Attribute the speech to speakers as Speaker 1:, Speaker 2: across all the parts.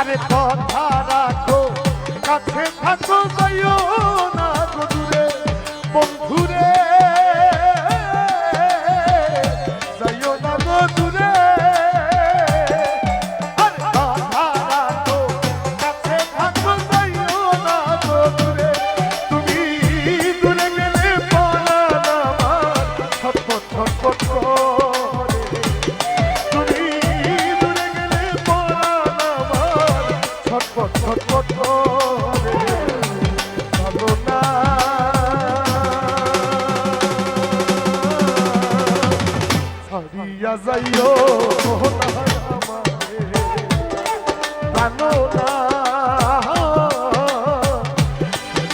Speaker 1: আর কথা রাখো কাছে থাকো যাইও দিয়া যাইও জানো না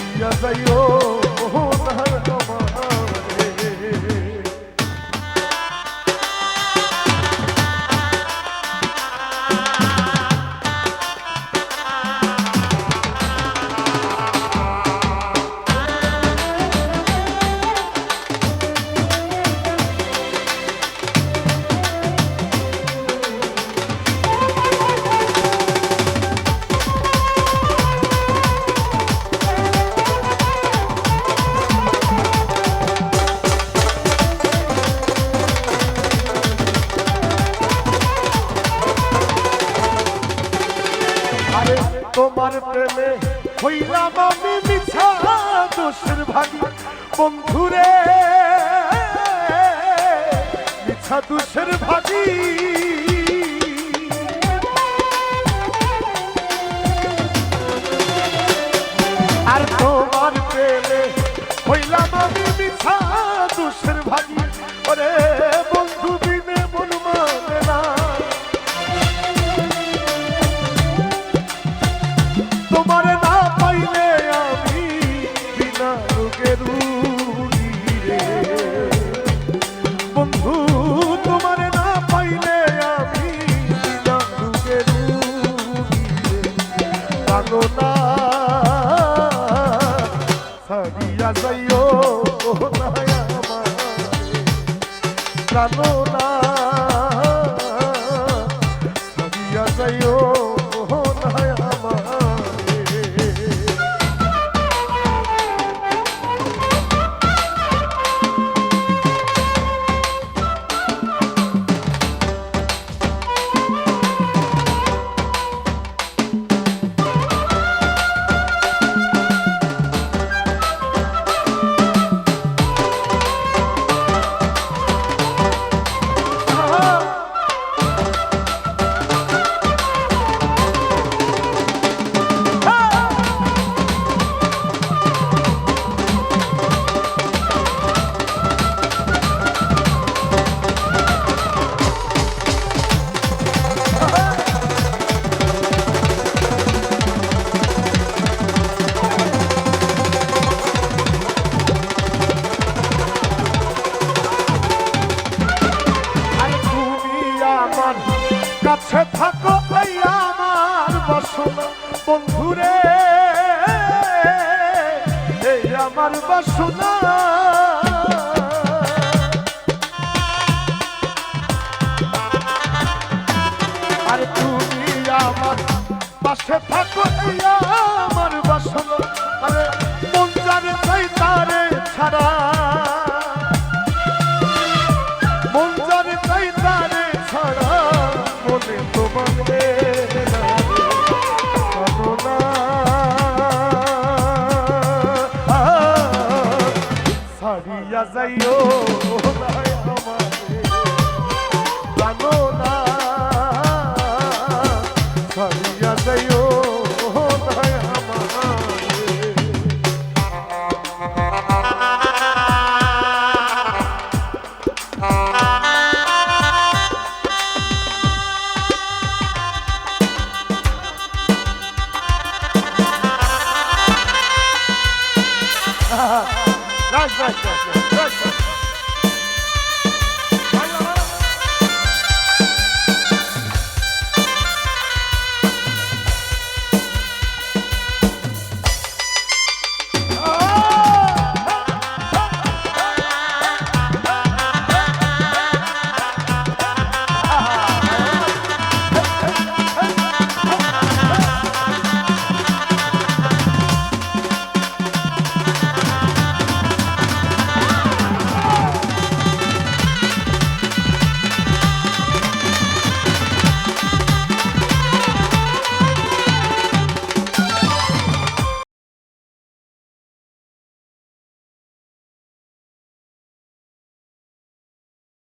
Speaker 1: দিয়া যাইও। আরে তোমার প্রেমে হইলাম আমি মিছা দোষের ভাগি। বন্ধুরে, মিছা দোষের ভাগি। আর তোমার প্রেমে হইলাম আমি মিছা দোষের ভাগি। ওরে দিও না আমার। না আমার বাসনা। আর তুমি আমার পাশে থাকো ইয়া ছাইরা যাইও জানো না ছাইরা যাইও Nice, nice, nice, nice.